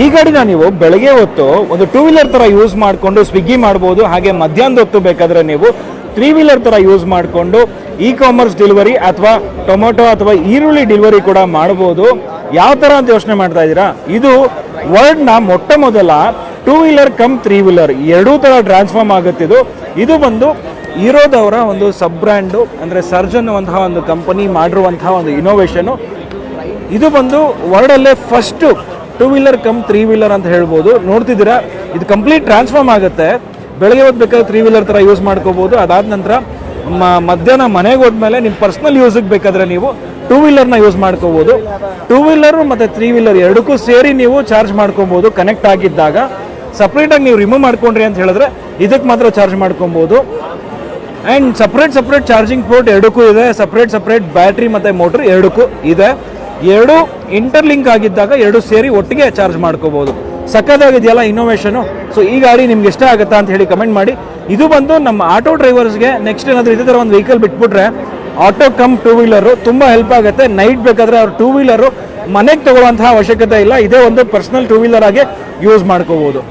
ಈ ಗಾಡಿನ ನೀವು ಬೆಳಗ್ಗೆ ಹೊತ್ತು ಒಂದು ಟೂ ವೀಲರ್ ತರ ಯೂಸ್ ಮಾಡಿಕೊಂಡು ಸ್ವಿಗ್ಗಿ ಮಾಡ್ಬೋದು, ಹಾಗೆ ಮಧ್ಯಾಹ್ನದ ಹೊತ್ತು ಬೇಕಾದ್ರೆ ನೀವು ತ್ರೀ ವೀಲರ್ ತರ ಯೂಸ್ ಮಾಡಿಕೊಂಡು ಇ ಕಾಮರ್ಸ್ ಡೆಲಿವರಿ ಅಥವಾ ಟೊಮೊಟೊ ಅಥವಾ ಈರುಳ್ಳಿ ಡೆಲಿವರಿ ಕೂಡ ಮಾಡ್ಬೋದು. ಯಾವ ತರ ಅಂತ ಯೋಚನೆ ಮಾಡ್ತಾ ಇದ್ದೀರಾ? ಇದು ವರ್ಲ್ಡ್ನ ಮೊಟ್ಟ ಮೊದಲ two wheeler cum three wheeler ಎರಡೂ ತರ ಟ್ರಾನ್ಸ್ಫಾರ್ಮ್ ಆಗುತ್ತಿದ್ದು ಇದು. ಇದು ಬಂದು ಇರೋದವರ ಒಂದು ಸಬ್ ಬ್ರ್ಯಾಂಡು ಅಂದರೆ ಸರ್ಜ್ ಅನ್ನುವಂತಹ ಒಂದು ಕಂಪನಿ ಮಾಡಿರುವಂತಹ ಒಂದು ಇನೋವೇಷನು ಇದು ಬಂದು ವರ್ಲ್ಡಲ್ಲೇ first two wheeler cum three wheeler ಅಂತ ಹೇಳ್ಬೋದು. ನೋಡ್ತಿದ್ದೀರಾ? ಇದು ಕಂಪ್ಲೀಟ್ ಟ್ರಾನ್ಸ್ಫಾರ್ಮ್ ಆಗುತ್ತೆ. ಬೆಳಗ್ಗೆ ಹೊತ್ತು ಬೇಕಾದ್ರೆ ತ್ರೀ ವೀಲರ್ ಥರ ಯೂಸ್ ಮಾಡ್ಕೋಬೋದು. ಅದಾದ ನಂತರ ಮಧ್ಯಾಹ್ನ ಮನೆಗೆ ಹೋದ್ಮೇಲೆ ನಿಮ್ಮ ಪರ್ಸ್ನಲ್ ಯೂಸಿಗೆ ಬೇಕಾದ್ರೆ ನೀವು ಟೂ ವೀಲರ್ನ ಯೂಸ್ ಮಾಡ್ಕೋಬೋದು. ಟೂ ವೀಲರು ಮತ್ತು ತ್ರೀ ವೀಲರ್ ಎರಡಕ್ಕೂ ಸೇರಿ ನೀವು ಚಾರ್ಜ್ ಮಾಡ್ಕೊಬೋದು ಕನೆಕ್ಟ್ ಆಗಿದ್ದಾಗ. ಸಪ್ರೇಟಾಗಿ ನೀವು ರಿಮೂವ್ ಮಾಡ್ಕೊಂಡ್ರಿ ಅಂತ ಹೇಳಿದ್ರೆ ಇದಕ್ಕೆ ಮಾತ್ರ ಚಾರ್ಜ್ ಮಾಡ್ಕೊಬೋದು. And separate separate charging port ಎರಡಕ್ಕೂ ಇದೆ. ಸಪ್ರೇಟ್ ಸಪ್ರೇಟ್ ಬ್ಯಾಟ್ರಿ ಮತ್ತು ಮೋಟ್ರ್ ಎರಡಕ್ಕೂ ಇದೆ. ಎರಡು ಇಂಟರ್ಲಿಂಕ್ ಆಗಿದ್ದಾಗ ಎರಡು ಸೇರಿ ಒಟ್ಟಿಗೆ ಚಾರ್ಜ್ ಮಾಡ್ಕೋಬೋದು. ಸಕ್ಕದಾಗಿದೆಯಲ್ಲ ಇನ್ನೋವೇಷನು ಸೊ ಈ ಗಾಡಿ ನಿಮ್ಗೆ ಇಷ್ಟ ಆಗುತ್ತಾ ಅಂತ ಹೇಳಿ ಕಮೆಂಟ್ ಮಾಡಿ. ಇದು ಬಂದು ನಮ್ಮ ಆಟೋ ಡ್ರೈವರ್ಸ್ಗೆ ನೆಕ್ಸ್ಟ್ ಏನಾದರೂ ಇದೇ ಥರ ಒಂದು ವೆಹಿಕಲ್ ಬಿಟ್ಬಿಟ್ರೆ ಆಟೋ ಕಮ್ ಟೂ ವೀಲರು ತುಂಬ ಹೆಲ್ಪ್ ಆಗುತ್ತೆ. ನೈಟ್ ಬೇಕಾದರೆ ಅವ್ರು ಟೂ ವೀಲರು ಮನೆಗೆ ತಗೊಳ್ಳುವಂತಹ ಅವಶ್ಯಕತೆ ಇಲ್ಲ. ಇದೇ ಒಂದು ಪರ್ಸನಲ್ ಟೂ ವೀಲರ್ ಆಗಿ ಯೂಸ್ ಮಾಡ್ಕೋಬೋದು.